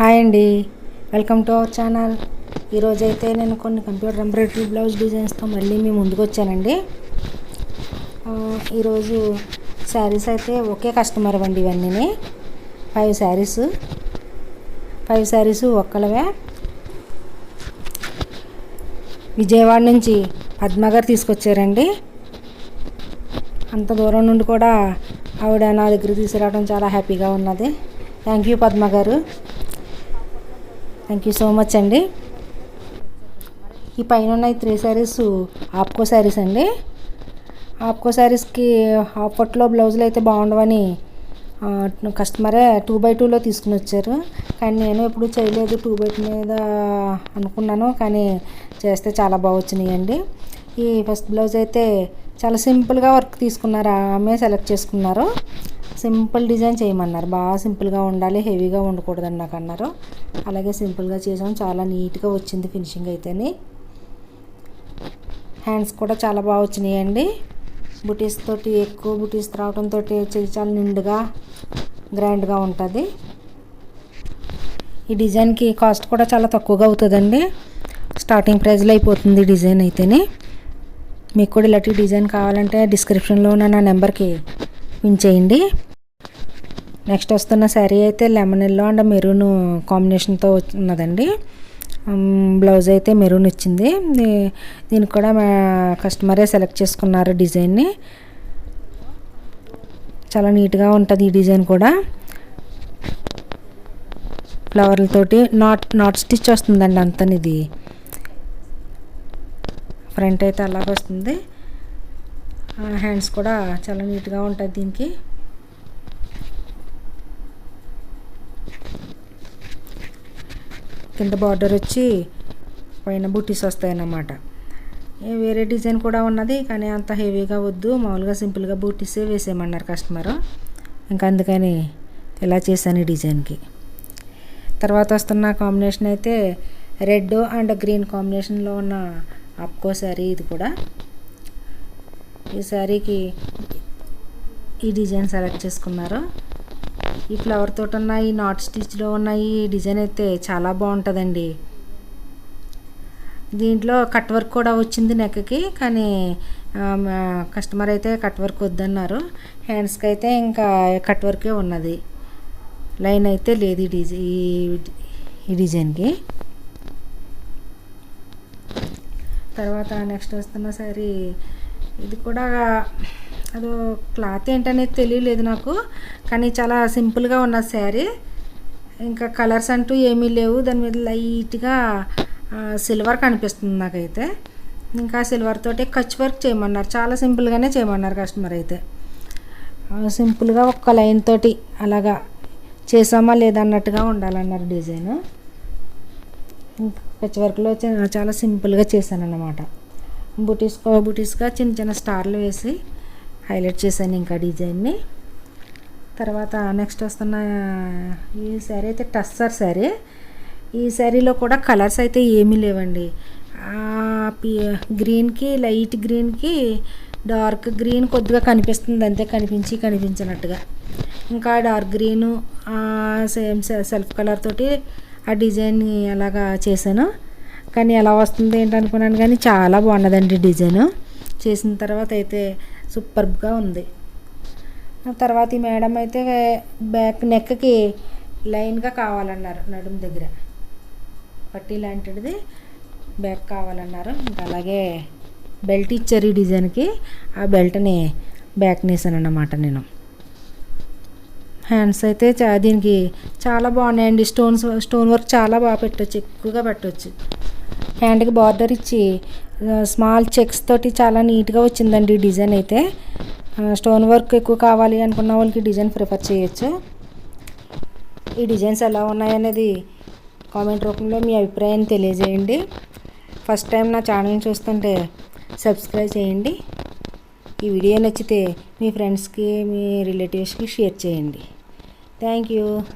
Hi అండి. Welcome to our channel. ఈరోజు అయితే నేను కొన్ని కంప్యూటర్ ఎంబ్రాయిడరీ బ్లౌజ్ డిజైన్స్తో మళ్ళీ మీ ముందుకు వచ్చానండి. ఈరోజు శారీస్ అయితే ఒకే కస్టమర్ అండి ఇవన్నీ ఫైవ్ శారీస్. ఫైవ్ శారీస్ ఒక్కలవే. విజయవాడ నుంచి పద్మగారు తీసుకొచ్చారండి. అంత దూరం నుండి కూడా ఆవిడ నా దగ్గర తీసుకురావడం చాలా హ్యాపీగా ఉన్నది. థ్యాంక్ యూ పద్మ గారు థ్యాంక్ యూ సో మచ్ అండి. ఈ పైన ఉన్న ఈ త్రీ శారీస్ ఆప్కో శారీస్ అండి. ఆప్కో శారీస్కి హాఫ్ ఆపట్లో బ్లౌజులు అయితే బాగుండవని కస్టమరే టూ బై టూలో తీసుకుని వచ్చారు. కానీ నేను ఎప్పుడు చేయలేదు టూ బై టూ మీద అనుకున్నాను కానీ చేస్తే చాలా బాగా వచ్చినాయండి. ఈ ఫస్ట్ బ్లౌజ్ అయితే చాలా సింపుల్గా వర్క్ తీసుకున్నారు ఆమె సెలెక్ట్ చేసుకున్నారు. సింపుల్ డిజైన్ చేయమన్నారు. బాగా సింపుల్గా ఉండాలి హెవీగా ఉండకూడదని నాకు అన్నారు. అలాగే సింపుల్గా చేసాం. చాలా నీట్గా వచ్చింది ఫినిషింగ్ అయితే హ్యాండ్స్ కూడా చాలా బాగా వచ్చినాయండి. బుటీస్ తోటి ఎక్కువ బుటీస్ రావడంతో చెయ్యి చాలా నిండుగా గ్రాండ్గా ఉంటుంది. ఈ డిజైన్కి కాస్ట్ కూడా చాలా తక్కువగా అవుతుందండి. స్టార్టింగ్ ప్రైస్లో అయిపోతుంది డిజైన్ అయితేనే. మీకు కూడా ఇలాంటి డిజైన్ కావాలంటే డిస్క్రిప్షన్లో ఉన్న నా నెంబర్కి పిన్ చేయండి. నెక్స్ట్ వస్తున్న శారీ అయితే లెమన్ ఎల్లో అండ్ మెరూన్ కాంబినేషన్తో ఉన్నదండి. బ్లౌజ్ అయితే మెరూన్ ఇచ్చింది. దీనికి కూడా మా కస్టమరే సెలెక్ట్ చేసుకున్నారు డిజైన్ని. చాలా నీట్గా ఉంటుంది ఈ డిజైన్ కూడా. ఫ్లవర్లతోటి నాట్ నాట్ స్టిచ్ వస్తుందండి అంతని ఇది ఫ్రంట్ అయితే అలాగ వస్తుంది. హ్యాండ్స్ కూడా చాలా నీట్గా ఉంటుంది దీనికి. కింద బార్డర్ వచ్చి పైన బుట్టీస్ వస్తాయన్నమాట. వేరే డిజైన్ కూడా ఉన్నది కానీ అంత హెవీగా వద్దు. మామూలుగా సింపుల్గా బూటీసే వేసేయమన్నారు కస్టమర్. ఇంకా అందుకని ఇలా చేశాను ఈ డిజైన్కి. తర్వాత వస్తున్న కాంబినేషన్ అయితే రెడ్ అండ్ గ్రీన్ కాంబినేషన్లో ఉన్న అప్కో శారీ ఇది కూడా. ఈ శారీకి ఈ డిజైన్ సెలెక్ట్ చేసుకున్నారు. ఈ ఫ్లవర్ తోటి ఉన్న ఈ నాట్ స్టిచ్లో ఉన్న ఈ డిజైన్ అయితే చాలా బాగుంటుందండి. దీంట్లో కట్ వర్క్ కూడా వచ్చింది నెక్కి కానీ కస్టమర్ అయితే కట్ వర్క్ వద్దన్నారు. హ్యాండ్స్కి అయితే ఇంకా కట్ వర్కే ఉన్నది. లైన్ అయితే లేదు ఈ డిజై ఈ- ఈ డిజైన్కి. తర్వాత నెక్స్ట్ వస్తున్న సారీ ఇది కూడా అది క్లాత్ ఏంటనేది తెలియలేదు నాకు కానీ చాలా సింపుల్గా ఉన్న శారీ. ఇంకా కలర్స్ అంటూ ఏమీ లేవు. దాని మీద లైట్గా సిల్వర్ కనిపిస్తుంది నాకైతే. ఇంకా సిల్వర్ తోటి కచ్ వర్క్ చేయమన్నారు. చాలా సింపుల్గానే చేయమన్నారు కస్టమర్ అయితే. సింపుల్గా ఒక్క లైన్ తోటి అలాగా చేసామా లేదన్నట్టుగా ఉండాలన్నారు డిజైన్. కచ్ వర్క్లో చాలా సింపుల్గా చేశాను అన్నమాట బుటీస్ బుటీస్గా చిన్న చిన్న స్టార్లు వేసి హైలైట్ చేశాను ఇంకా డిజైన్ని. తర్వాత నెక్స్ట్ వస్తున్న ఈ శారీ అయితే టస్సర్ శారీ. ఈ శారీలో కూడా కలర్స్ అయితే ఏమీ లేవండి. గ్రీన్కి లైట్ గ్రీన్కి డార్క్ గ్రీన్ కొద్దిగా కనిపిస్తుంది అంతే కనిపించి కనిపించినట్టుగా. ఇంకా dark green same self colour తోటి ఆ డిజైన్ అలాగా చేశాను. కానీ ఎలా వస్తుంది ఏంటనుకున్నాను కానీ చాలా బాగున్నదండి డిజైన్. చేసిన తర్వాత అయితే సూపర్గా ఉంది. తర్వాత ఈ మేడం అయితే బ్యాక్ నెక్కి లైన్గా కావాలన్నారు నడుము దగ్గర. పట్టీ లాంటిది బ్యాక్ కావాలన్నారు. ఇంకా అలాగే బెల్ట్ ఇచ్చారు ఈ డిజైన్కి. ఆ బెల్ట్ని బ్యాక్ నేసాను అన్నమాట నేను. హ్యాండ్స్ అయితే చా దీనికి చాలా బాగున్నాయండి. స్టోన్స్ స్టోన్ వర్క్ చాలా బాగా పెట్టవచ్చు ఎక్కువగా పెట్టవచ్చు హ్యాండ్కి బార్డర్ ఇచ్చి స్మాల్ చెక్స్ తోటి చాలా నీట్గా వచ్చిందండి ఈ డిజైన్ అయితే. స్టోన్ వర్క్ ఎక్కువ కావాలి అనుకున్న వాళ్ళకి డిజైన్ ప్రిఫర్ చేయొచ్చు. ఈ డిజైన్స్ ఎలా ఉన్నాయనేది కామెంట్ రూపంలో మీ అభిప్రాయాన్ని తెలియజేయండి. ఫస్ట్ టైం నా ఛానల్ చూస్తుంటే సబ్స్క్రైబ్ చేయండి. ఈ వీడియో నచ్చితే మీ ఫ్రెండ్స్కి మీ రిలేటివ్స్కి షేర్ చేయండి. Thank you.